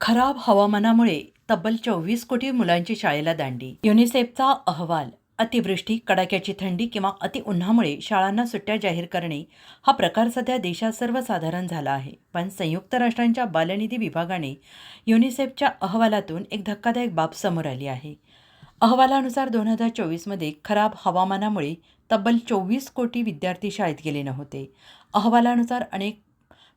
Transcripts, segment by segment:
खराब हवामानामुळे तब्बल चोवीस कोटी मुलांची शाळेला दांडी. युनिसेफचा अहवाल अतिवृष्टी कडाक्याची थंडी किंवा अति उन्हामुळे शाळांना सुट्ट्या जाहीर करणे हा प्रकार सध्या देशात सर्वसाधारण झाला आहे. पण संयुक्त राष्ट्रांच्या बालनिधी विभागाने युनिसेफच्या अहवालातून एक धक्कादायक बाब समोर आली आहे. अहवालानुसार दोन हजार चोवीसमध्ये खराब हवामानामुळे तब्बल चोवीस कोटी विद्यार्थी शाळेत गेले नव्हते. अहवालानुसार अनेक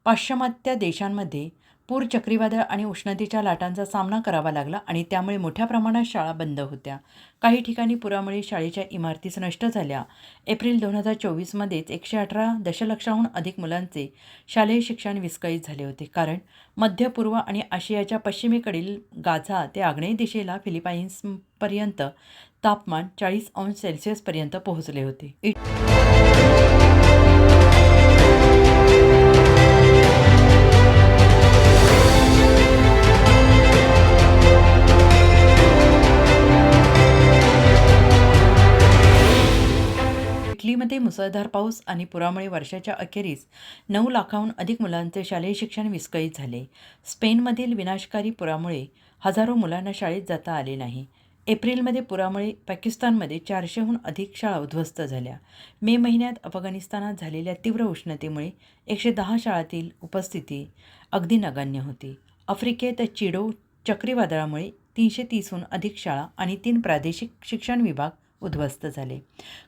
पाश्चिमात्य देशांमध्ये पूर चक्रीवादळ आणि उष्णतेच्या लाटांचा सामना करावा लागला आणि त्यामुळे मोठ्या प्रमाणात शाळा बंद होत्या. काही ठिकाणी पुरामुळे शाळेच्या इमारतीच नष्ट झाल्या. एप्रिल दोन हजार चोवीसमध्येच एकशे अठरा दशलक्षाहून अधिक मुलांचे शालेय शिक्षण विस्कळीत झाले होते. कारण मध्य पूर्व आणि आशियाच्या पश्चिमेकडील गाझा ते आग्नेय दिशेला फिलिपाईन्सपर्यंत तापमान चाळीस अंश सेल्सिअसपर्यंत पोहोचले होते. दिल्लीमध्ये मुसळधार पाऊस आणि पुरामुळे वर्षाच्या अखेरीस नऊ लाखाहून अधिक मुलांचे शालेय शिक्षण विस्कळीत झाले. स्पेनमधील विनाशकारी पुरामुळे हजारो मुलांना शाळेत जाता आले नाही. एप्रिलमध्ये पुरामुळे पाकिस्तानमध्ये चारशेहून अधिक शाळा उद्ध्वस्त झाल्या. मे महिन्यात अफगाणिस्तानात झालेल्या तीव्र उष्णतेमुळे एकशे दहा शाळातील उपस्थिती अगदी नगण्य होती. आफ्रिकेत चिडो चक्रीवादळामुळे तीनशे तीसहून अधिक शाळा आणि तीन प्रादेशिक शिक्षण विभाग उद्ध्वस्त झाले.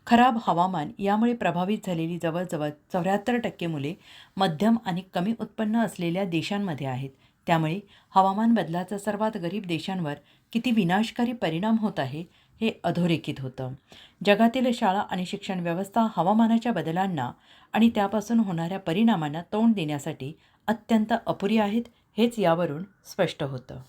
खराब हवामान यामुळे प्रभावित झालेली जवळजवळ चौऱ्याहत्तर टक्के मुले मध्यम आणि कमी उत्पन्न असलेल्या देशांमध्ये आहेत. त्यामुळे हवामान बदलाचा सर्वात गरीब देशांवर किती विनाशकारी परिणाम होत आहे हे अधोरेखित होतं. जगातील शाळा आणि शिक्षण व्यवस्था हवामानाच्या बदलांना आणि त्यापासून होणाऱ्या परिणामांना तोंड देण्यासाठी अत्यंत अपुरी आहेत हेच यावरून स्पष्ट होतं.